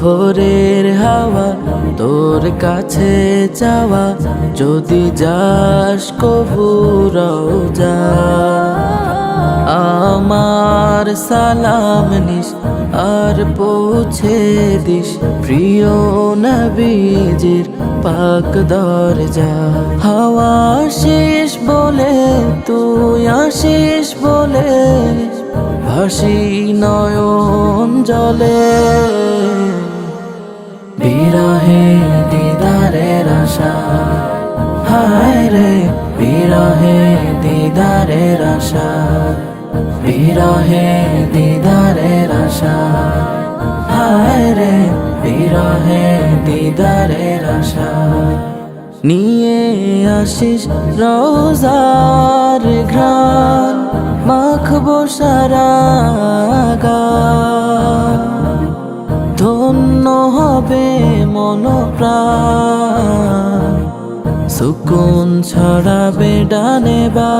ভোরের হাওয়া তোর কাছে যাওয়া যদি যাস কবুরাও যা আমার সালাম নিস, আর পৌঁছে দিস প্রিয় নবীজির পাক দরজা। হাওয়া শেষ বলে, তুই আসিস বলে ভাসি নয়ন জলে। বিরহে দিদারের আশা, হায় রে, বিরহে দিদারের আশা। বিরহে দিদারের আশা হায় রে, বিরহে দিদারের আশা নিয়ে আসিস রোজার ঘ্রাণ, মাখবো সারা। ধন্য হবে মন প্রাণ সুকুন ছড়াবে ডানে বা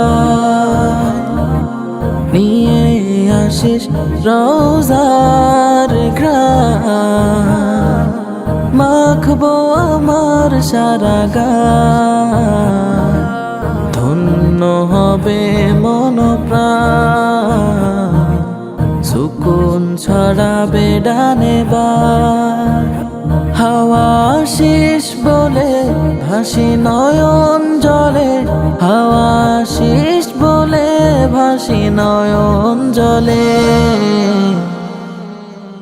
নিয়ে আসিস রোজার ঘ্রাণ। মাখবো আমার সারা গান ধন্য হবে মন সুকুন ছড়াবে ডানে বা হাওয়া শেষ বলে ভাসি নয়ন জলে। হাওয়া ভাসি নয়ন জলে।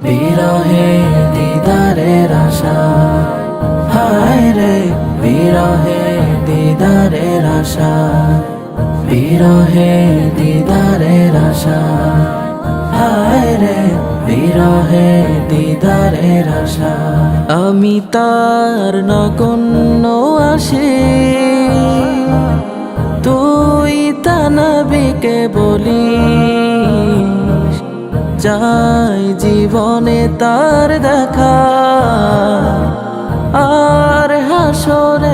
বিরহে দিদারের আশা হায় রে, বিরহে দিদারের আশা বিরহে দিদারের আশা হায় রে, বিরহে দিদারের আশা আমি তার নগণ্য আসি তানবিকে বলি যাই জীবনে তার দেখা আর হাসরে